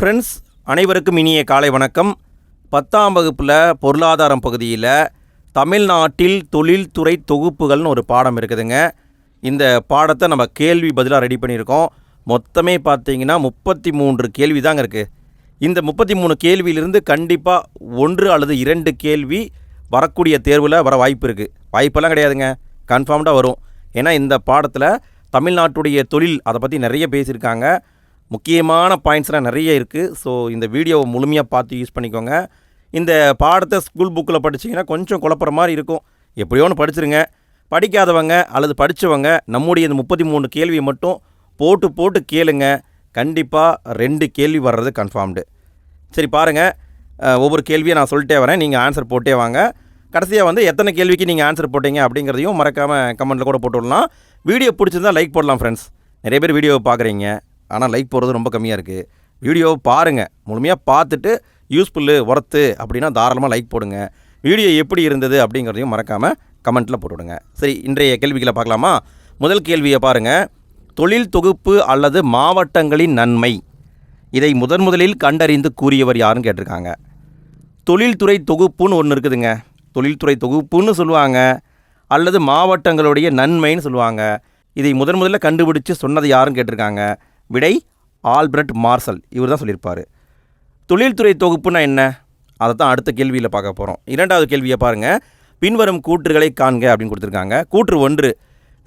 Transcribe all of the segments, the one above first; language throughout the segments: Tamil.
ஃப்ரெண்ட்ஸ் அனைவருக்கும் இனிய காலை வணக்கம். பத்தாம் வகுப்பில் பொருளாதாரம் பகுதியில் தமிழ்நாட்டில் தொழில்துறை தொகுப்புகள்னு ஒரு பாடம் இருக்குதுங்க. இந்த பாடத்தை நம்ம கேள்வி பதிலாக ரெடி பண்ணியிருக்கோம். மொத்தமே பார்த்தீங்கன்னா முப்பத்தி மூன்று கேள்வி தாங்க இருக்குது இந்த முப்பத்தி மூணு கேள்வியிலிருந்து கண்டிப்பாக ஒன்று அல்லது இரண்டு கேள்வி வரக்கூடிய தேர்வில் வர வாய்ப்பு இருக்குது வாய்ப்பெல்லாம் கிடையாதுங்க. கன்ஃபார்ம்டாக வரும். ஏன்னா இந்த பாடத்தில் தமிழ்நாட்டுடைய தொழில் அதை பற்றி நிறைய பேசியிருக்காங்க. முக்கியமான பாயிண்ட்ஸ்லாம் நிறைய இருக்குது ஸோ இந்த வீடியோவை முழுமையாக பார்த்து யூஸ் பண்ணிக்கோங்க. இந்த பாடத்தை ஸ்கூல் புக்கில் படிச்சீங்கன்னா கொஞ்சம் குழப்புற மாதிரி இருக்கும். எப்படியோ ஒன்று படிச்சிருங்க. படிக்காதவங்க அல்லது படித்தவங்க நம்முடைய இந்த முப்பத்தி மூணு கேள்வியை மட்டும் போட்டு போட்டு கேளுங்க. கண்டிப்பாக ரெண்டு கேள்வி வர்றது கன்ஃபார்ம்டு சரி பாருங்கள் ஒவ்வொரு கேள்வியை நான் சொல்லிட்டே வரேன். நீங்கள் ஆன்சர் போட்டே வாங்க. கடைசியாக வந்து எத்தனை கேள்விக்கு நீங்கள் ஆன்சர் போட்டீங்க அப்படிங்கிறதையும் மறக்காமல் கமெண்ட்டில் கூட போட்டு விடலாம். வீடியோ பிடிச்சிருந்தா லைக் போடலாம் ஃப்ரெண்ட்ஸ் நிறைய பேர் வீடியோவை பார்க்குறீங்க. ஆனால் லைக் போடுறது ரொம்ப கம்மியாக இருக்குது வீடியோவை பாருங்கள் முழுமையாக பார்த்துட்டு யூஸ்ஃபுல்லு ஒர்த்து அப்படின்னா தாராளமாக லைக் போடுங்க. வீடியோ எப்படி இருந்தது அப்படிங்கிறதையும் மறக்காமல் கமெண்ட்டில் போட்டுவிடுங்க சரி இன்றைய கேள்விகளை பார்க்கலாமா? முதல் கேள்வியை பாருங்கள் தொழில் தொகுப்பு அல்லது மாவட்டங்களின் நன்மை. இதை முதன் முதலில் கண்டறிந்து கூறியவர் யாருன்னு கேட்டிருக்காங்க. தொழில்துறை தொகுப்புன்னு ஒன்று இருக்குதுங்க. தொழில்துறை தொகுப்புன்னு சொல்லுவாங்க. அல்லது மாவட்டங்களுடைய நன்மைன்னு சொல்லுவாங்க. இதை முதன் முதல்ல கண்டுபிடிச்சு சொன்னது யாருன்னு கேட்டிருக்காங்க? விடை ஆல்பர்ட் மார்சல். இவர் தான் சொல்லியிருப்பார். தொழில்துறை தொகுப்புனா என்ன? அதை தான் அடுத்த கேள்வியில் பார்க்க போகிறோம் இரண்டாவது கேள்வியை பாருங்கள் பின்வரும் கூற்றுகளை காண்க அப்படின்னு கொடுத்துருக்காங்க. கூற்று ஒன்று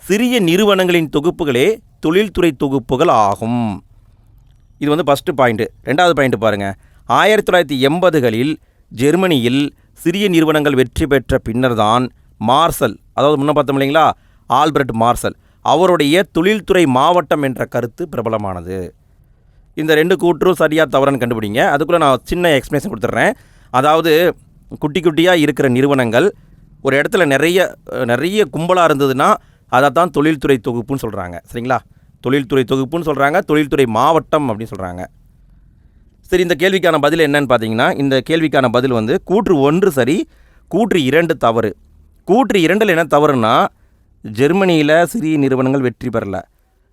சிறிய நிறுவனங்களின் தொகுப்புகளே தொழில்துறை தொகுப்புகள் ஆகும். இது வந்து ஃபஸ்ட்டு பாயிண்ட்டு ரெண்டாவது பாயிண்ட் பாருங்கள் ஆயிரத்தி தொள்ளாயிரத்தி எண்பதுகளில் ஜெர்மனியில் சிறிய நிறுவனங்கள் வெற்றி பெற்ற பின்னர்தான் மார்சல். அதாவது முன்ன பார்த்தோம் இல்லைங்களா? Albert Marshall. அவருடைய தொழில்துறை மாவட்டம் என்ற கருத்து பிரபலமானது. இந்த ரெண்டு கூற்றும் சரியாக தவறுன்னு கண்டுபிடிங்க. அதுக்குள்ளே நான் சின்ன எக்ஸ்பிளேஷன் கொடுத்துட்றேன். அதாவது குட்டி குட்டியாக இருக்கிற நிறுவனங்கள் ஒரு இடத்துல நிறைய நிறைய கும்பலாக இருந்ததுன்னா அதை தான் தொழில்துறை தொகுப்புன்னு சொல்கிறாங்க சரிங்களா? தொழில்துறை தொகுப்புன்னு சொல்கிறாங்க தொழில்துறை மாவட்டம் அப்படின்னு சொல்கிறாங்க சரி இந்த கேள்விக்கான பதில் என்னன்னு பார்த்தீங்கன்னா இந்த கேள்விக்கான பதில் வந்து கூற்று ஒன்று சரி கூற்று இரண்டு தவறு. கூற்று இரண்டில் என்ன தவறுனா ஜெர்மனியில் சிறிய நிறுவனங்கள் வெற்றி பெறல.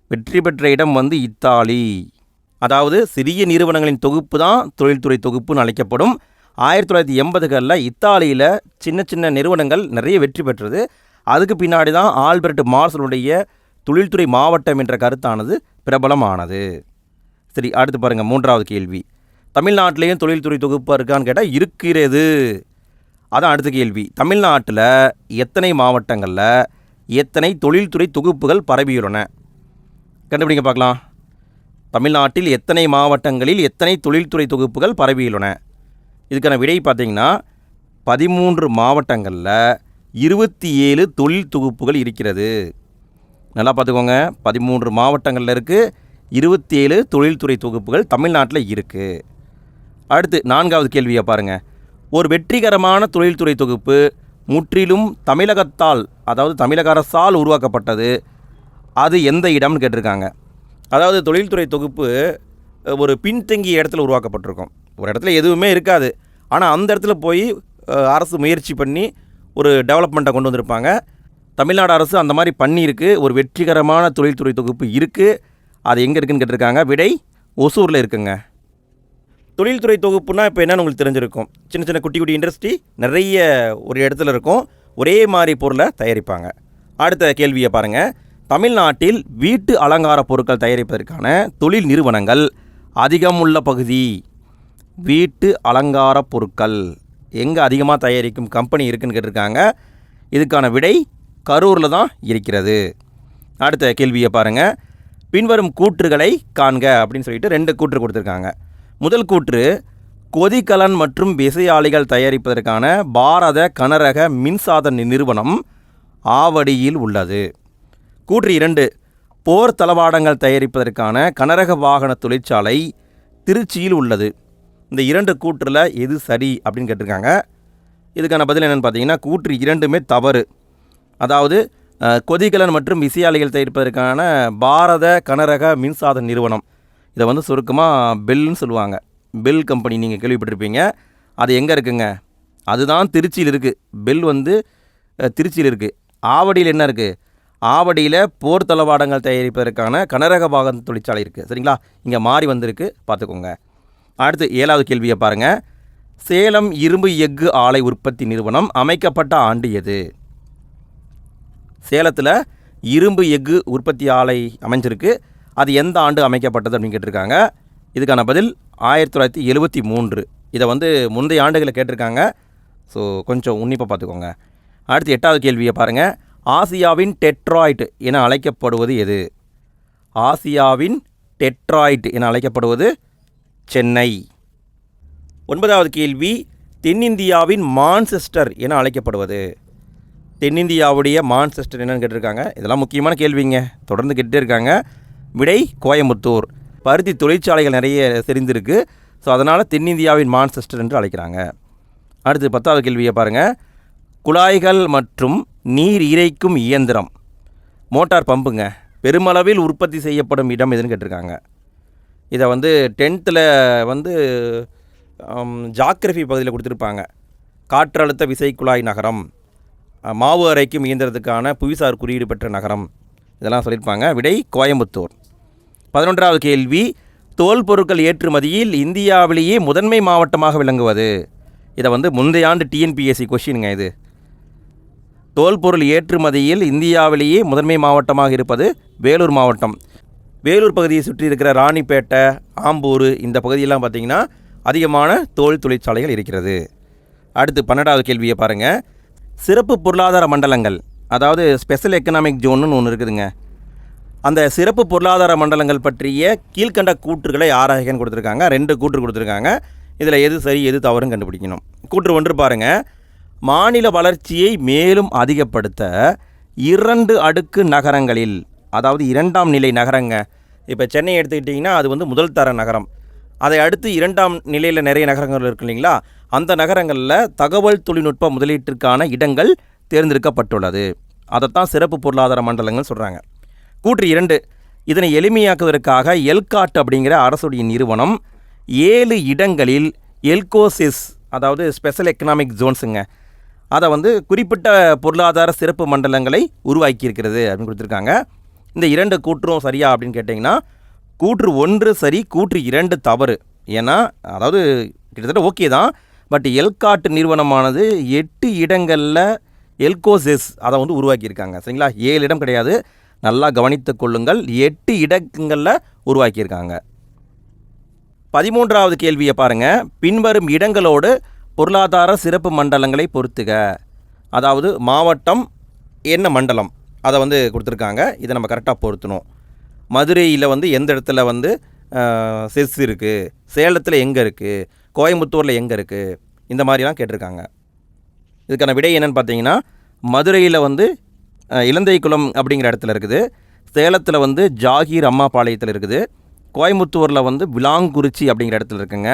வெற்றி பெற்ற இடம் வந்து இத்தாலி. அதாவது சிறிய நிறுவனங்களின் தொகுப்பு தான் தொழில்துறை தொகுப்புன்னு அழைக்கப்படும். ஆயிரத்தி தொள்ளாயிரத்தி எண்பதுகளில் இத்தாலியில் சின்ன சின்ன நிறுவனங்கள் நிறைய வெற்றி பெற்றது. அதுக்கு பின்னாடி தான் ஆல்பர்ட் மார்சலுடைய தொழில்துறை மாவட்டம் என்ற கருத்தானது பிரபலமானது. சரி அடுத்து பாருங்கள் மூன்றாவது கேள்வி. தமிழ்நாட்டிலேயும் தொழில்துறை தொகுப்பாக இருக்கான்னு கேட்டால் இருக்கிறது. அதான் அடுத்த கேள்வி. தமிழ்நாட்டில் எத்தனை மாவட்டங்களில் எத்தனை தொழில்துறை தொகுப்புகள் பரவியுள்ளன? கண்டுபிடிங்க பார்க்கலாம். தமிழ்நாட்டில் எத்தனை மாவட்டங்களில் எத்தனை தொழில்துறை தொகுப்புகள் பரவியுள்ளன? இதுக்கான விடை பார்த்தீங்கன்னா பதிமூன்று மாவட்டங்களில் இருபத்தி ஏழு தொழில் தொகுப்புகள் இருக்கிறது. நல்லா பார்த்துக்கோங்க. பதிமூன்று மாவட்டங்களில் இருக்குது இருபத்தி ஏழு தொழில்துறை தொகுப்புகள் தமிழ்நாட்டில் இருக்குது அடுத்து நான்காவது கேள்வியை பாருங்கள் ஒரு வெற்றிகரமான தொழில்துறை தொகுப்பு முற்றிலும் தமிழகத்தால் அதாவது தமிழக அரசால் உருவாக்கப்பட்டது. அது எந்த இடம்னு கேட்டிருக்காங்க. அதாவது தொழில்துறை தொகுப்பு ஒரு பின்தங்கிய இடத்துல உருவாக்கப்பட்டிருக்கும். ஒரு இடத்துல எதுவுமே இருக்காது. ஆனால் அந்த இடத்துல போய் அரசு முயற்சி பண்ணி ஒரு டெவலப்மெண்ட்டை கொண்டு வந்திருப்பாங்க. தமிழ்நாடு அரசு அந்த மாதிரி பண்ணியிருக்கு. ஒரு வெற்றிகரமான தொழில்துறை தொகுப்பு இருக்குது அது எங்கே இருக்குதுன்னு கேட்டிருக்காங்க. விடை ஒசூரில் இருக்குங்க. தொழில்துறை தொகுப்புனா இப்போ என்னென்னு உங்களுக்கு தெரிஞ்சிருக்கும். சின்ன சின்ன குட்டி குட்டி இண்டஸ்ட்ரி நிறைய ஒரு இடத்துல இருக்கும். ஒரே மாதிரி பொருளை தயாரிப்பாங்க. அடுத்த கேள்வியை பாருங்கள் தமிழ்நாட்டில் வீட்டு அலங்கார பொருட்கள் தயாரிப்பதற்கான தொழில் நிறுவனங்கள் அதிகம் உள்ள பகுதி வீட்டு அலங்கார பொருட்கள். எங்கே அதிகமாக தயாரிக்கும் கம்பெனி இருக்குன்னு கேட்டிருக்காங்க. இதுக்கான விடை கரூரில் தான் இருக்கிறது. அடுத்த கேள்வியை பாருங்கள் பின்வரும் கூற்றுகளை காண்க அப்படின்னு சொல்லிட்டு ரெண்டு கூற்று கொடுத்துருக்காங்க. முதல் கூற்று கொதிக்கலன் மற்றும் விசையாழிகள் தயாரிப்பதற்கான பாரத கனரக மின்சாதன நிறுவனம் ஆவடியில் உள்ளது. கூற்று இரண்டு போர் தளவாடங்கள் தயாரிப்பதற்கான கனரக வாகன தொழிற்சாலை திருச்சியில் உள்ளது. இந்த இரண்டு கூற்றில் எது சரி அப்படின்னு கேட்டிருக்காங்க. இதுக்கான பதில் என்னென்னு பார்த்தீங்கன்னா கூற்று இரண்டுமே தவறு. அதாவது கொதிகலன் மற்றும் விசையாளிகள் தயாரிப்பதற்கான பாரத கனரக மின்சாதன நிறுவனம் இதை வந்து சுருக்கமாக பெல்னு சொல்லுவாங்க. பெல் கம்பெனி நீங்கள் கேள்விப்பட்டிருப்பீங்க. அது எங்கே இருக்குங்க? அதுதான் திருச்சியில் இருக்குது பெல் வந்து திருச்சியில் இருக்குது ஆவடியில் என்ன இருக்குது ஆவடியில் போர் தளவாடங்கள் தயாரிப்பதற்கான கனரக வாகன தொழிற்சாலை இருக்குது சரிங்களா? இங்கே மாறி வந்திருக்கு. பார்த்துக்கோங்க. அடுத்து ஏழாவது கேள்வியை பாருங்கள் சேலம் இரும்பு எஃகு ஆலை உற்பத்தி நிறுவனம் அமைக்கப்பட்ட ஆண்டு எது? சேலத்தில் இரும்பு எஃகு உற்பத்தி ஆலை அமைஞ்சிருக்கு. அது எந்த ஆண்டு அமைக்கப்பட்டது அப்படின்னு கேட்டிருக்காங்க. இதுக்கான பதில் ஆயிரத்தி தொள்ளாயிரத்தி எழுபத்தி மூன்று. இதை வந்து முந்தைய ஆண்டுகளை கேட்டிருக்காங்க. ஸோ கொஞ்சம் உன்னிப்பாக பார்த்துக்கோங்க. அடுத்து எட்டாவது கேள்வியை பாருங்கள் ஆசியாவின் டெட்ராய்ட் என அழைக்கப்படுவது எது? ஆசியாவின் டெட்ராய்ட் என அழைக்கப்படுவது சென்னை. ஒன்பதாவது கேள்வி தென்னிந்தியாவின் மான்செஸ்டர் என அழைக்கப்படுவது? தென்னிந்தியாவுடைய மான்செஸ்டர் என்னன்னு கேட்டிருக்காங்க. இதெல்லாம் முக்கியமான கேள்விங்க. தொடர்ந்து கேட்டுட்டே இருக்காங்க. விடை கோயம்புத்தூர். பருத்தி தொழிற்சாலைகள் நிறைய தெரிந்திருக்கு. ஸோ அதனால் தென்னிந்தியாவின் மான்செஸ்டர் என்று அழைக்கிறாங்க. அடுத்து பத்தாவது கேள்வியை பாருங்கள் குழாய்கள் மற்றும் நீர் இறைக்கும் இயந்திரம். மோட்டார் பம்புங்க. பெருமளவில் உற்பத்தி செய்யப்படும் இடம் எதுன்னு கேட்டிருக்காங்க. இதை வந்து டென்த்தில் வந்து ஜாக்ரஃபி பகுதியில் கொடுத்துருப்பாங்க. காற்றழுத்த விசைக்குழாய் நகரம். மாவு அரைக்கும் இயந்திரத்துக்கான புவிசார் குறியீடு பெற்ற நகரம். இதெல்லாம் சொல்லியிருப்பாங்க. விடை கோயம்புத்தூர். பதினொன்றாவது கேள்வி தோல் பொருட்கள் ஏற்றுமதியில் இந்தியாவிலேயே முதன்மை மாவட்டமாக விளங்குவது. இதை வந்து முந்தைய ஆண்டு டிஎன்பிஎஸ்சி கொஷினுங்க இது. தோல் பொருள் ஏற்றுமதியில் இந்தியாவிலேயே முதன்மை மாவட்டமாக இருப்பது வேலூர் மாவட்டம். வேலூர் பகுதியை சுற்றி இருக்கிற ராணிப்பேட்டை ஆம்பூர் இந்த பகுதியெல்லாம் பார்த்திங்கன்னா அதிகமான தோல் தொழிற்சாலைகள் இருக்கிறது. அடுத்து பன்னெண்டாவது கேள்வியை பாருங்கள் சிறப்பு பொருளாதார மண்டலங்கள் அதாவது ஸ்பெஷல் எக்கனாமிக் ஜோன்னு ஒன்று இருக்குதுங்க. அந்த சிறப்பு பொருளாதார மண்டலங்கள் பற்றிய கீழ்க்கண்ட கூற்றுகளை ஆராய்கன்னு கொடுத்துருக்காங்க. ரெண்டு கூற்று கொடுத்துருக்காங்க. இதில் எது சரி எது தவறுன்னு கண்டுபிடிக்கணும். கூற்று ஒன்று பாருங்கள் மாநில வளர்ச்சியை மேலும் அதிகப்படுத்த இரண்டு அடுக்கு நகரங்களில் அதாவது இரண்டாம் நிலை நகரங்க இப்போ சென்னை எடுத்துக்கிட்டிங்கன்னா அது வந்து முதல் தர நகரம். அதை அடுத்து இரண்டாம் நிலையில் நிறைய நகரங்கள் இருக்கு இல்லைங்களா? அந்த நகரங்களில் தகவல் தொழில்நுட்ப முதலீட்டிற்கான இடங்கள் தேர்ந்தெடுக்கப்பட்டுள்ளது. அதைத்தான் சிறப்பு பொருளாதார மண்டலங்கள் சொல்கிறாங்க கூற்று இரண்டு. இதனை எளிமையாக்குவதற்காக எல்காட் அப்படிங்கிற அரசுடைய நிறுவனம் ஏழு இடங்களில் எல்கோசிஸ் அதாவது ஸ்பெஷல் எக்கனாமிக் ஜோன்ஸுங்க. அதை வந்து குறிப்பிட்ட பொருளாதார சிறப்பு மண்டலங்களை உருவாக்கியிருக்கிறது அப்படின்னு கொடுத்துருக்காங்க. இந்த இரண்டு கூற்றும் சரியா அப்படின்னு கேட்டிங்கன்னா கூற்று ஒன்று சரி கூற்று இரண்டு தவறு. ஏன்னா அதாவது கிட்டத்தட்ட ஓகே தான். பட் எல்காட் நிறுவனமானது எட்டு இடங்களில் எல்கோசிஸ் அதை வந்து உருவாக்கியிருக்காங்க. சரிங்களா? ஏழு இடம் கிடையாது. நல்லா கவனித்து கொள்ளுங்கள். எட்டு இடங்களில் உருவாக்கியிருக்காங்க. பதிமூன்றாவது கேள்வியை பாருங்கள் பின்வரும் இடங்களோடு பொருளாதார சிறப்பு மண்டலங்களை பொறுத்துக. அதாவது மாவட்டம் என்ன மண்டலம்? அதை வந்து கொடுத்துருக்காங்க. இதை நம்ம கரெக்டாக பொருத்தணும். மதுரையில் வந்து எந்த இடத்துல வந்து செஸ் இருக்குது சேலத்தில் எங்கே இருக்குது கோயம்புத்தூரில் எங்கே இருக்குது இந்த மாதிரிலாம் கேட்டிருக்காங்க. இதுக்கான விடை என்னென்னு பார்த்தீங்கன்னா மதுரையில் வந்து இலந்தை குளம் அப்படிங்கிற இடத்துல இருக்குது. சேலத்தில் வந்து ஜாகீர் அம்மாபாளையத்தில் இருக்குது. கோயம்புத்தூரில் வந்து விலாங்குறிச்சி அப்படிங்கிற இடத்துல இருக்குங்க.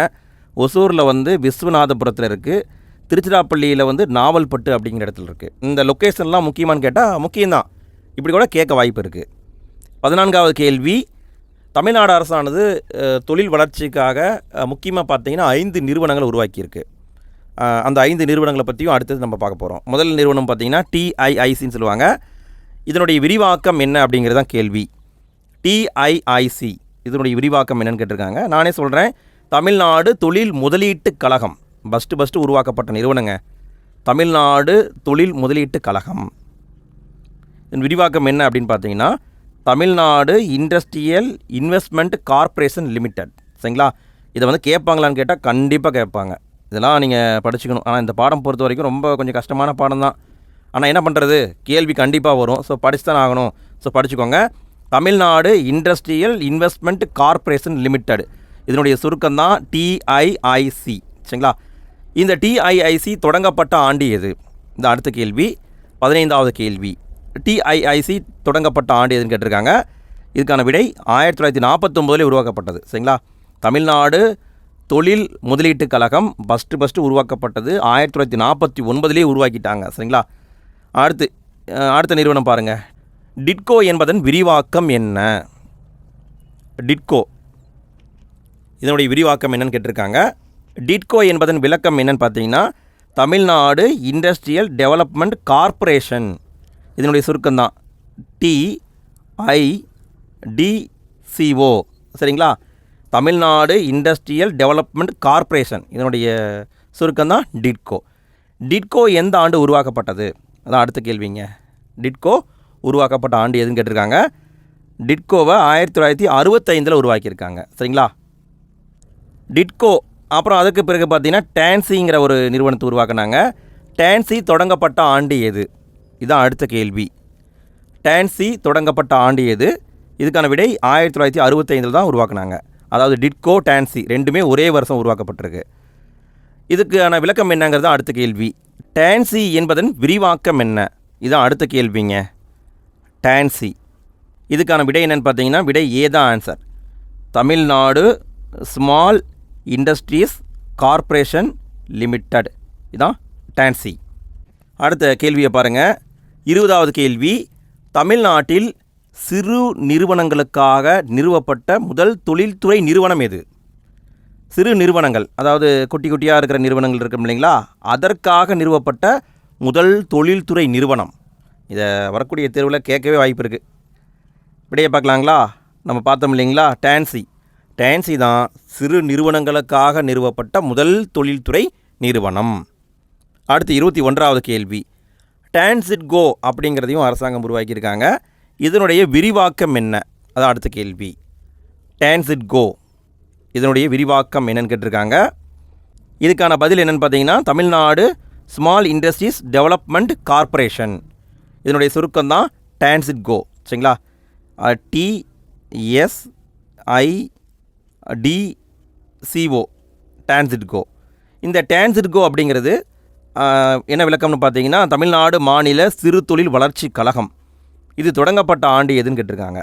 ஒசூரில் வந்து விஸ்வநாதபுரத்தில் இருக்குது திருச்சிராப்பள்ளியில் வந்து நாவல்பட்டு அப்படிங்கிற இடத்துல இருக்குது இந்த லொக்கேஷன்லாம் முக்கியமானு கேட்டால் முக்கியம்தான். இப்படி கூட கேட்க வாய்ப்பு இருக்குது பதினான்காவது கேள்வி. தமிழ்நாடு அரசானது தொழில் வளர்ச்சிக்காக முக்கியமாக பார்த்தீங்கன்னா ஐந்து நிறுவனங்களை உருவாக்கியிருக்கு. அந்த ஐந்து நிறுவனங்களை பற்றியும் அடுத்தது நம்ம பார்க்க போகிறோம் முதல் நிறுவனம் பார்த்தீங்கன்னா டிஐஐசின்னு சொல்லுவாங்க. இதனுடைய விரிவாக்கம் என்ன அப்படிங்கிறது தான் கேள்வி. டிஐஐசி இதனுடைய விரிவாக்கம் என்னன்னு கேட்டிருக்காங்க. நானே சொல்கிறேன் தமிழ்நாடு தொழில் முதலீட்டு கழகம். ஃபஸ்ட்டு ஃபஸ்ட்டு உருவாக்கப்பட்ட நிறுவனங்க. தமிழ்நாடு தொழில் முதலீட்டு கழகம். இதன் விரிவாக்கம் என்ன அப்படின்னு பார்த்தீங்கன்னா Tamil Nadu industrial investment corporation limited. சரிங்களா? இதை வந்து கேட்பாங்களான்னு கேட்டால் கண்டிப்பாக கேட்பாங்க. இதெல்லாம் நீங்கள் படிச்சுக்கணும். ஆனால் இந்த பாடம் பொறுத்த வரைக்கும் ரொம்ப கொஞ்சம் கஷ்டமான பாடம் தான். ஆனால் என்ன பண்ணுறது கேள்வி கண்டிப்பாக வரும். ஸோ படிச்சு தான் ஆகணும். ஸோ படிச்சுக்கோங்க. Tamil Nadu industrial investment corporation limited. இதனுடைய சுருக்கம் தான் டிஐஐசி சரிங்களா? இந்த டிஐஐசி தொடங்கப்பட்ட ஆண்டு எது? இந்த அடுத்த கேள்வி. பதினைந்தாவது கேள்வி. டிஐஐசி தொடங்கப்பட்ட ஆண்டு எதுன்னு கேட்டிருக்காங்க. இதுக்கான விடை ஆயிரத்தி தொள்ளாயிரத்தி நாற்பத்தொம்போதில் உருவாக்கப்பட்டது. சரிங்களா? தமிழ்நாடு தொழில் முதலீட்டு கழகம் ஃபஸ்ட்டு ஃபஸ்ட்டு உருவாக்கப்பட்டது ஆயிரத்தி தொள்ளாயிரத்தி நாற்பத்தி ஒன்பதுலேயே உருவாக்கிட்டாங்க சரிங்களா? அடுத்து அடுத்த நிறுவனம் பாருங்கள் டிட்கோ என்பதன் விரிவாக்கம் என்ன? டிட்கோ. இதனுடைய விரிவாக்கம் என்னன்னு கேட்டிருக்காங்க. டிட்கோ என்பதன் விளக்கம் என்னன்னு பார்த்தீங்கன்னா தமிழ்நாடு இண்டஸ்ட்ரியல் டெவலப்மெண்ட் கார்ப்பரேஷன். இதனுடைய சுருக்கம்தான். டிஐடிசிஓ டி ஐ டிசிஓ சரிங்களா? Tamil Nadu industrial development corporation. இதனுடைய சுருக்கம் தான் டிட்கோ. டிட்கோ எந்த ஆண்டு உருவாக்கப்பட்டது? அதான் அடுத்த கேள்விங்க. டிட்கோ உருவாக்கப்பட்ட ஆண்டு எதுன்னு கேட்டிருக்காங்க. டிட்கோவை ஆயிரத்தி தொள்ளாயிரத்தி அறுபத்தைந்தில் உருவாக்கியிருக்காங்க. சரிங்களா? டிட்கோ அப்புறம் அதுக்கு பிறகு பார்த்தீங்கன்னா டான்சிங்கிற ஒரு நிறுவனத்தை உருவாக்குனாங்க. டான்சி தொடங்கப்பட்ட ஆண்டு எது? இதுதான் அடுத்த கேள்வி. டான்சி தொடங்கப்பட்ட ஆண்டு எது? இதுக்கான விடை ஆயிரத்தி தொள்ளாயிரத்தி அறுபத்தைந்தில் தான் உருவாக்குனாங்க. அதாவது டிட்கோ டான்சி ரெண்டுமே ஒரே வருஷம் உருவாக்கப்பட்டிருக்கு. இதுக்கான விளக்கம் என்னங்கிறது அடுத்த கேள்வி. டான்சி என்பதன் விரிவாக்கம் என்ன? இதுதான் அடுத்த கேள்விங்க. டான்சி. இதுக்கான விடை என்னென்னு பார்த்தீங்கன்னா விடை ஏ தான் answer Tamil Nadu small industries corporation limited இதான் டான்சி. அடுத்த கேள்வியை பாருங்கள் இருபதாவது கேள்வி தமிழ்நாட்டில் சிறு நிறுவனங்களுக்காக நிறுவப்பட்ட முதல் தொழில்துறை நிறுவனம் எது? சிறு நிறுவனங்கள் அதாவது குட்டி குட்டியாக இருக்கிற நிறுவனங்கள் இருக்கும் இல்லைங்களா? அதற்காக நிறுவப்பட்ட முதல் தொழில்துறை நிறுவனம். இதை வரக்கூடிய தேர்வில் கேட்கவே வாய்ப்பு இருக்குது இப்படியே பார்க்கலாங்களா? நம்ம பார்த்தோம் இல்லைங்களா? டான்சி டான்சி தான் சிறு நிறுவனங்களுக்காக நிறுவப்பட்ட முதல் தொழில்துறை நிறுவனம். அடுத்து இருபத்தி ஒன்றாவது கேள்வி. டான்சிட் கோ அப்படிங்கிறதையும் அரசாங்கம் உருவாக்கியிருக்காங்க. இதனுடைய விரிவாக்கம் என்ன? அதான் அடுத்த கேள்வி. டான்சிட் கோ இதனுடைய விரிவாக்கம் என்னன்னு கேட்டிருக்காங்க. இதுக்கான பதில் என்னன்னு பார்த்தீங்கன்னா Tamil Nadu small industries development corporation இதனுடைய சுருக்கம் தான் டான்சிட் கோ சரிங்களா? டிஎஸ்ஐ டிசிஓ டான்சிட்கோ இந்த டான்சிட்கோ அப்படிங்கிறது என்ன விளக்கம்னு பார்த்தீங்கன்னா தமிழ்நாடு மாநில சிறு தொழில் வளர்ச்சி கழகம். இது தொடங்கப்பட்ட ஆண்டு எதுன்னு கேட்டிருக்காங்க.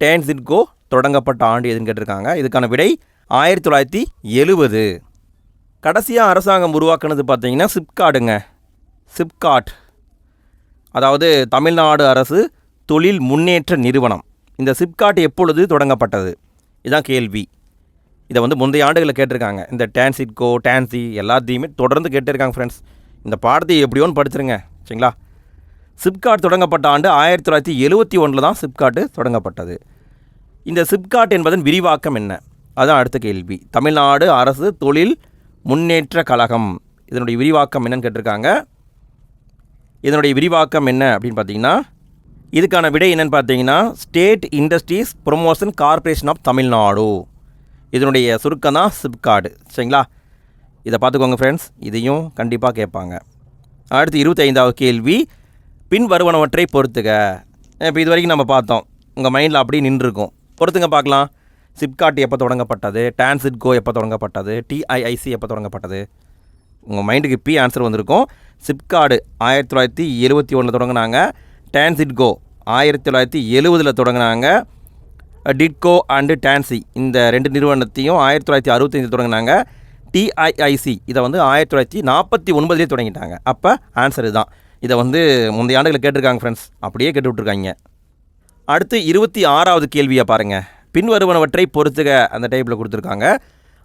டேன்ஸ் இட்கோ தொடங்கப்பட்ட ஆண்டு எதுன்னு கேட்டிருக்காங்க. இதுக்கான விடை ஆயிரத்தி தொள்ளாயிரத்தி எழுபது. கடைசியாக அரசாங்கம் உருவாக்குனது பார்த்தீங்கன்னா சிப்காடுங்க சிப்காட் அதாவது தமிழ்நாடு அரசு தொழில் முன்னேற்ற நிறுவனம். இந்த சிப்காட் எப்பொழுது தொடங்கப்பட்டது? இதுதான் கேள்வி. இதை வந்து முந்தைய ஆண்டுகளில் கேட்டிருக்காங்க. இந்த டான்சிட்கோ டான்சி எல்லாத்தையுமே தொடர்ந்து கேட்டிருக்காங்க ஃப்ரெண்ட்ஸ் இந்த பாடத்தை எப்படியோன்னு படிச்சிருங்க. சரிங்களா? சிப்காட் தொடங்கப்பட்ட ஆண்டு ஆயிரத்தி தொள்ளாயிரத்தி எழுபத்தி ஒன்றில் தான் சிப்காட்டு தொடங்கப்பட்டது. இந்த சிப்காட் என்பதன் விரிவாக்கம் என்ன? அதுதான் அடுத்த கேள்வி. தமிழ்நாடு அரசு தொழில் முன்னேற்ற கழகம். இதனுடைய விரிவாக்கம் என்னன்னு கேட்டிருக்காங்க. இதனுடைய விரிவாக்கம் என்ன அப்படின்னு பார்த்தீங்கன்னா இதுக்கான விடை என்னென்னு பார்த்தீங்கன்னா state industries promotion corporation of Tamil Nadu இதனுடைய சுருக்கம் தான் சிப்கார்டு சரிங்களா? இதை பார்த்துக்கோங்க ஃப்ரெண்ட்ஸ் இதையும் கண்டிப்பாக கேட்பாங்க. அடுத்து இருபத்தைந்தாவது கேள்வி. பின் வருவனவற்றை பொறுத்துக இப்போ இது வரைக்கும் நம்ம பார்த்தோம். உங்கள் மைண்டில் அப்படியே நின்றுருக்கும். பொறுத்துங்க பார்க்கலாம். சிப்காட் எப்போ தொடங்கப்பட்டது? டான்சிட்கோ எப்போ தொடங்கப்பட்டது? டிஐஐசி எப்போ தொடங்கப்பட்டது? உங்கள் மைண்டுக்கு பி ஆன்சர் வந்திருக்கும். சிப்காடு ஆயிரத்தி தொள்ளாயிரத்தி எழுபத்தி ஒன்றில் தொடங்கினாங்க. டான்சிட்கோ ஆயிரத்தி தொள்ளாயிரத்தி எழுபதில் தொடங்கினாங்க. டிட்கோ அண்டு டான்சி இந்த ரெண்டு நிறுவனத்தையும் ஆயிரத்தி தொள்ளாயிரத்தி அறுபத்தஞ்சில் தொடங்கினாங்க. டிஐஐசி இதை வந்து ஆயிரத்தி தொள்ளாயிரத்தி நாற்பத்தி ஒன்பதுலேயே தொடங்கிட்டாங்க. அப்போ ஆன்சர் இதுதான். இதை வந்து முந்தைய ஆண்டுகளில் கேட்டிருக்காங்க ஃப்ரெண்ட்ஸ் அப்படியே கேட்டு விட்ருக்காங்க அடுத்து இருபத்தி ஆறாவது கேள்வியை பாருங்கள் பின்வருவனவற்றை பொறுத்துக அந்த டைப்பில் கொடுத்துருக்காங்க.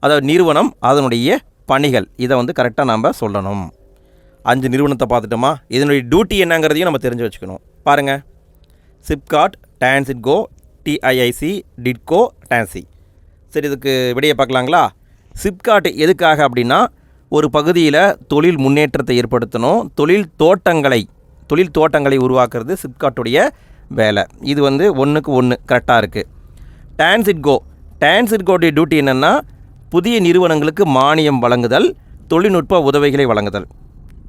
அதாவது நிறுவனம் அதனுடைய பணிகள். இதை வந்து கரெக்டாக நாம் சொல்லணும். அஞ்சு நிறுவனத்தை பார்த்துட்டோமா? இதனுடைய டியூட்டி என்னங்கிறதையும் நம்ம தெரிஞ்சு வச்சுக்கணும். பாருங்கள் சிப்காட் டான்சிட்கோ டிஐஐசி டிட்கோ டான்சி சரி இதுக்கு விடையை பார்க்கலாங்களா? சிப்காட் எதுக்காக அப்படின்னா ஒரு பகுதியில் தொழில் முன்னேற்றத்தை ஏற்படுத்தணும். தொழில் தோட்டங்களை தொழில் தோட்டங்களை உருவாக்குறது சிப்காட்டுடைய வேலை. இது வந்து ஒன்றுக்கு ஒன்று கரெக்டாக இருக்குது டான்சிட்கோ டான்சிட்கோடைய டியூட்டி என்னென்னா புதிய நிறுவனங்களுக்கு மானியம் வழங்குதல் தொழில்நுட்ப உதவிகளை வழங்குதல்.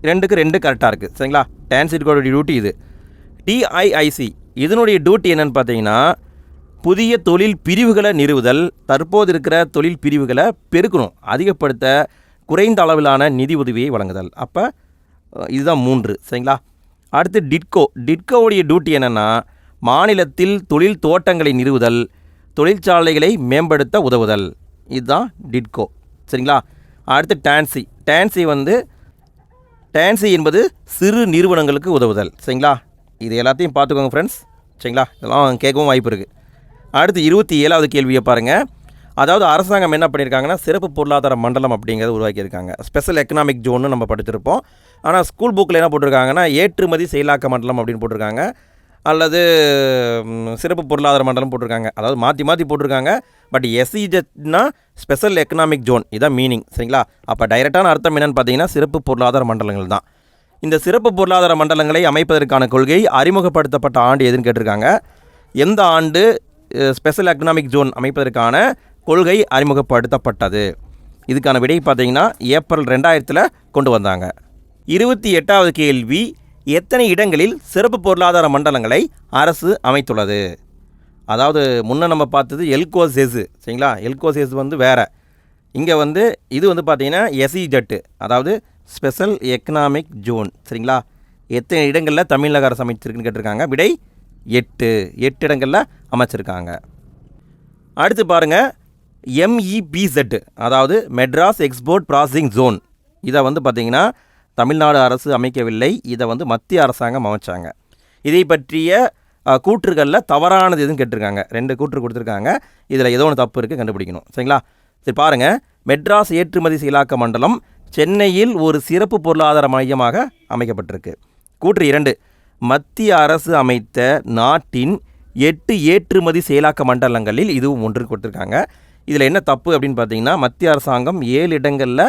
ரெண்டுக்கு ரெண்டு கரெக்டாக இருக்குது சரிங்களா? டான்சிட்கோடைய டியூட்டி இது. டிஐஐசி இதனுடைய டியூட்டி என்னென்னு பார்த்தீங்கன்னா புதிய தொழில் பிரிவுகளை நிறுவுதல் தற்போது இருக்கிற தொழில் பிரிவுகளை பெருக்கணும் அதிகப்படுத்த குறைந்த அளவிலான நிதி உதவியை வழங்குதல். அப்போ இதுதான் மூன்று. சரிங்களா? அடுத்து டிட்கோ. டிட்கோவுடைய டியூட்டி என்னென்னா மாநிலத்தில் தொழில் தோட்டங்களை நிறுவுதல் தொழிற்சாலைகளை மேம்படுத்த உதவுதல். இதுதான் டிட்கோ. சரிங்களா? அடுத்து டான்சி. டான்சி வந்து டான்சி என்பது சிறு நிறுவனங்களுக்கு உதவுதல். சரிங்களா? இது எல்லாத்தையும் பார்த்துக்கோங்க ஃப்ரெண்ட்ஸ் சரிங்களா? இதெல்லாம் கேட்கவும் வாய்ப்பு இருக்குது அடுத்து இருபத்தி ஏழாவது கேள்வியை பாருங்கள் அதாவது அரசாங்கம் என்ன பண்ணியிருக்காங்கன்னா சிறப்பு பொருளாதார மண்டலம் அப்படிங்கிறத உருவாக்கியிருக்காங்க. ஸ்பெஷல் எக்கனாமிக் ஜோன்னு நம்ம படிச்சிருப்போம் ஆனால் ஸ்கூல் புக்கில் என்ன போட்டிருக்காங்கன்னா ஏற்றுமதி செயலாக்க மண்டலம் அப்படின்னு போட்டிருக்காங்க. அல்லது சிறப்பு பொருளாதார மண்டலம் போட்டிருக்காங்க. அதாவது மாற்றி மாற்றி போட்டிருக்காங்க. பட் எஸ்இஜெட்னா ஸ்பெஷல் எக்கனாமிக் ஜோன் இதான் மீனிங் சரிங்களா? அப்போ டைரெக்டான அர்த்தம் என்னென்னு பார்த்தீங்கன்னா சிறப்பு பொருளாதார மண்டலங்கள் தான். இந்த சிறப்பு பொருளாதார மண்டலங்களை அமைப்பதற்கான கொள்கை அறிமுகப்படுத்தப்பட்ட ஆண்டு எதுன்னு கேட்டிருக்காங்க. எந்த ஆண்டு ஸ்பெஷல் எக்கனாமிக் ஜோன் அமைப்பதற்கான கொள்கை அறிமுகப்படுத்தப்பட்டது. இதுக்கான விடை பார்த்தீங்கன்னா ஏப்ரல் ரெண்டாயிரத்தில் கொண்டு வந்தாங்க. இருபத்தி எட்டாவது கேள்வி எத்தனை இடங்களில் சிறப்பு பொருளாதார மண்டலங்களை அரசு அமைத்துள்ளது? அதாவது முன்னே நம்ம பார்த்தது எல்கோசெஸ் சரிங்களா? எல்கோசெஸ் வந்து வேறு. இங்கே வந்து இது வந்து பார்த்தீங்கன்னா எஸ்இஜெட்டு அதாவது ஸ்பெஷல் எக்கனாமிக் ஜோன் சரிங்களா? எத்தனை இடங்களில் தமிழக அரசு அமைச்சிருக்குன்னு கேட்டிருக்காங்க. விடை எட்டு. எட்டு இடங்களில் அமைச்சிருக்காங்க. அடுத்து பாருங்கள் எம்இபிசெட் அதாவது மெட்ராஸ் எக்ஸ்போர்ட் ப்ராசஸிங் ஜோன் இதை வந்து பார்த்திங்கன்னா தமிழ்நாடு அரசு அமைக்கவில்லை. இதை வந்து மத்திய அரசாங்கம் அமைச்சாங்க. இதை பற்றிய கூற்றுகளில் தவறானது எதுவும் கேட்டிருக்காங்க. ரெண்டு கூற்று கொடுத்துருக்காங்க. இதில் ஏதோ ஒன்று தப்பு இருக்குது கண்டுபிடிக்கணும். சரிங்களா? சரி பாருங்கள் மெட்ராஸ் ஏற்றுமதி செயலாக்க மண்டலம் சென்னையில் ஒரு சிறப்பு பொருளாதார மையமாக அமைக்கப்பட்டிருக்கு. கூற்று இரண்டு. மத்திய அரசு அமைத்த நாட்டின் எட்டு ஏற்றுமதி செயலாக்க மண்டலங்களில் இதுவும் ஒன்று கொடுத்துருக்காங்க. இதில் என்ன தப்பு அப்படின்னு பார்த்தீங்கன்னா மத்திய அரசாங்கம் ஏழு இடங்களில்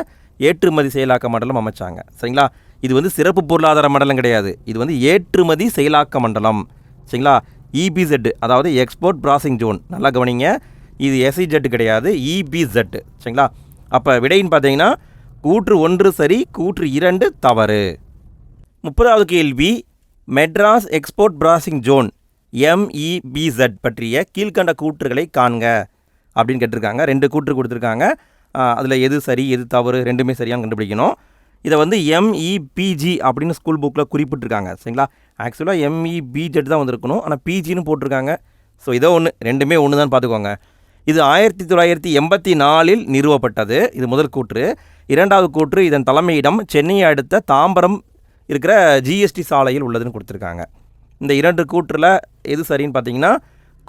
ஏற்றுமதி செயலாக்க மண்டலம் அமைச்சாங்க. சரிங்களா? இது வந்து சிறப்பு பொருளாதார மண்டலம் கிடையாது. இது வந்து ஏற்றுமதி செயலாக்க மண்டலம். சரிங்களா? இபிசெட் அதாவது எக்ஸ்போர்ட் ப்ராசிங் ஜோன் நல்லா கவனிங்க. இது எஸ்இஜெட் கிடையாது இபிசெட் சரிங்களா? அப்போ விடைன்னு பார்த்தீங்கன்னா கூற்று ஒன்று சரி கூற்று இரண்டு தவறு. முப்பதாவது கேள்வி Madras export processing zone MEPZ பற்றிய கீழ்க்கண்ட கூற்றுகளை காண்க. அப்படின்னு கேட்டிருக்காங்க. ரெண்டு கூற்று கொடுத்துருக்காங்க. அதில் எது சரி எது தவறு ரெண்டுமே சரியாக கண்டுபிடிக்கணும். இதை வந்து எம்இபிஜி அப்படின்னு ஸ்கூல் புக்கில் குறிப்பிட்டிருக்காங்க. சரிங்களா? ஆக்சுவலாக எம்இபிஜெட் தான் வந்திருக்கணும். ஆனால் பிஜின்னு போட்டிருக்காங்க. ஸோ இதோ ஒன்று ரெண்டுமே ஒன்று தான் பார்த்துக்கோங்க. இது ஆயிரத்தி தொள்ளாயிரத்தி எண்பத்தி நாலில் நிறுவப்பட்டது. இது முதல் கூற்று. இரண்டாவது கூற்று இதன் தலைமையிடம் சென்னையை அடுத்த தாம்பரம் இருக்கிற ஜிஎஸ்டி சாலையில் உள்ளதுன்னு கொடுத்துருக்காங்க. இந்த இரண்டு கூற்றில் எது சரின்னு பார்த்தீங்கன்னா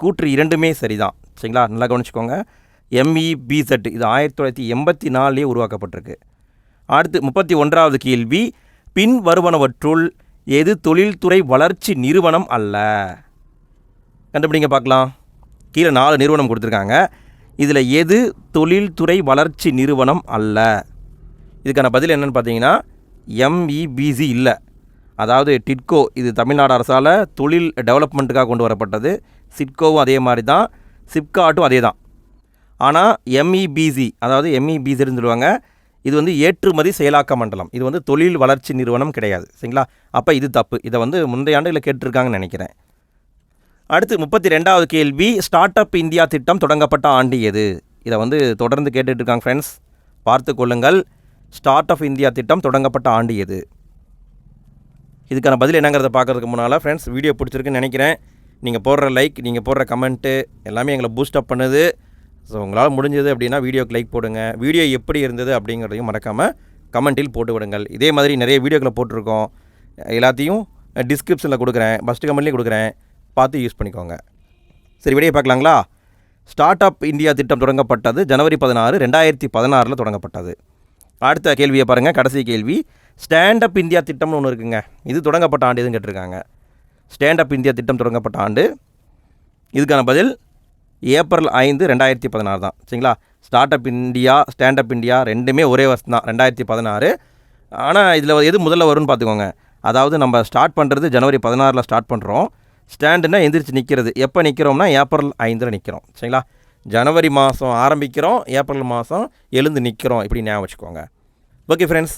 கூற்று இரண்டுமே சரிதான். சரிங்களா? நல்லா கவனிச்சுக்கோங்க. எம்இபிசெட் இது ஆயிரத்தி தொள்ளாயிரத்தி எண்பத்தி நாலுலேயே உருவாக்கப்பட்டிருக்கு. அடுத்து முப்பத்தி ஒன்றாவது கேள்வி. பின் வருவனவற்றுள் எது தொழில்துறை வளர்ச்சி நிறுவனம் அல்ல? கண்டுபிடிங்க பார்க்கலாம். கீழே நாலு நிறுவனம் கொடுத்துருக்காங்க. இதில் எது தொழில்துறை வளர்ச்சி நிறுவனம் அல்ல? இதுக்கான பதில் என்னன்னு பார்த்தீங்கன்னா எம்இபிசி இல்லை. அதாவது டிட்கோ இது தமிழ்நாடு அரசால் தொழில் டெவலப்மெண்ட்டுக்காக கொண்டு வரப்பட்டது. சிட்கோவும் அதே மாதிரி தான். சிப்காட்டும் அதே தான். ஆனால் எம்இபிசி அதாவது எம்இபிசின்னு சொல்லுவாங்க இது வந்து ஏற்றுமதி செயலாக்க மண்டலம். இது வந்து தொழில் வளர்ச்சி நிறுவனம் கிடையாது. சரிங்களா? அப்போ இது தப்பு. இதை வந்து முந்தைய ஆண்டுகளில் கேட்டிருக்காங்கன்னு நினைக்கிறேன். அடுத்து முப்பத்தி ரெண்டாவது கேள்வி ஸ்டார்ட் அப் இந்தியா திட்டம் தொடங்கப்பட்ட ஆண்டு எது? இதை வந்து தொடர்ந்து கேட்டுட்ருக்காங்க ஃப்ரெண்ட்ஸ் பார்த்து கொள்ளுங்கள். ஸ்டார்ட் அப் இந்தியா திட்டம் தொடங்கப்பட்ட ஆண்டு எது? இதுக்கான பதில் என்னங்கிறத பார்க்குறதுக்கு முன்னால் ஃப்ரெண்ட்ஸ் வீடியோ பிடிச்சிருக்குன்னு நினைக்கிறேன். நீங்கள் போடுற லைக் நீங்கள் போடுற கமெண்ட்டு எல்லாமே எங்களை பூஸ்ட் அப் பண்ணுது. ஸோ உங்களால் முடிஞ்சது அப்படின்னா வீடியோக்கு லைக் போடுங்க. வீடியோ எப்படி இருந்தது அப்படிங்கிறதையும் மறக்காமல் கமெண்ட்டில் போட்டு விடுங்கள். இதே மாதிரி நிறைய வீடியோக்களை போட்டிருக்கோம். எல்லாத்தையும் டிஸ்கிரிப்ஷனில் கொடுக்குறேன். ஃபஸ்ட்டு கமெண்ட்லேயும் கொடுக்குறேன். பார்த்து யூஸ் பண்ணிக்கோங்க. சரி வீடியோ பார்க்கலாங்களா? ஸ்டார்ட் அப் இந்தியா திட்டம் தொடங்கப்பட்டது ஜனவரி பதினாறு ரெண்டாயிரத்தி பதினாறில் தொடங்கப்பட்டது. அடுத்த கேள்வியை பாருங்கள் கடைசி கேள்வி. ஸ்டாண்ட் அப் இந்தியா திட்டம்னு ஒன்று இருக்குங்க. இது தொடங்கப்பட்ட ஆண்டு எதுவும் கேட்டிருக்காங்க. ஸ்டாண்ட் அப் இந்தியா திட்டம் தொடங்கப்பட்ட ஆண்டு. இதுக்கான பதில் ஏப்ரல் ஐந்து ரெண்டாயிரத்தி பதினாறு தான். சரிங்களா? Start up India stand up India ரெண்டுமே ஒரே வருஷம் தான் ரெண்டாயிரத்தி பதினாறு. ஆனால் இதில் எது முதல்ல வரும்னு பார்த்துக்கோங்க. அதாவது நம்ம ஸ்டார்ட் பண்ணுறது ஜனவரி பதினாறில் ஸ்டார்ட் பண்ணுறோம் ஸ்டாண்டுனா எந்திரிச்சு நிற்கிறது எப்போ நிற்கிறோம்னா ஏப்ரல் ஐந்தில் நிற்கிறோம் சரிங்களா? ஜனவரி மாதம் ஆரம்பிக்கிறோம் ஏப்ரல் மாதம் எழுந்து நிற்கிறோம் இப்படி ஞாபகம் வச்சுக்கோங்க. Okay friends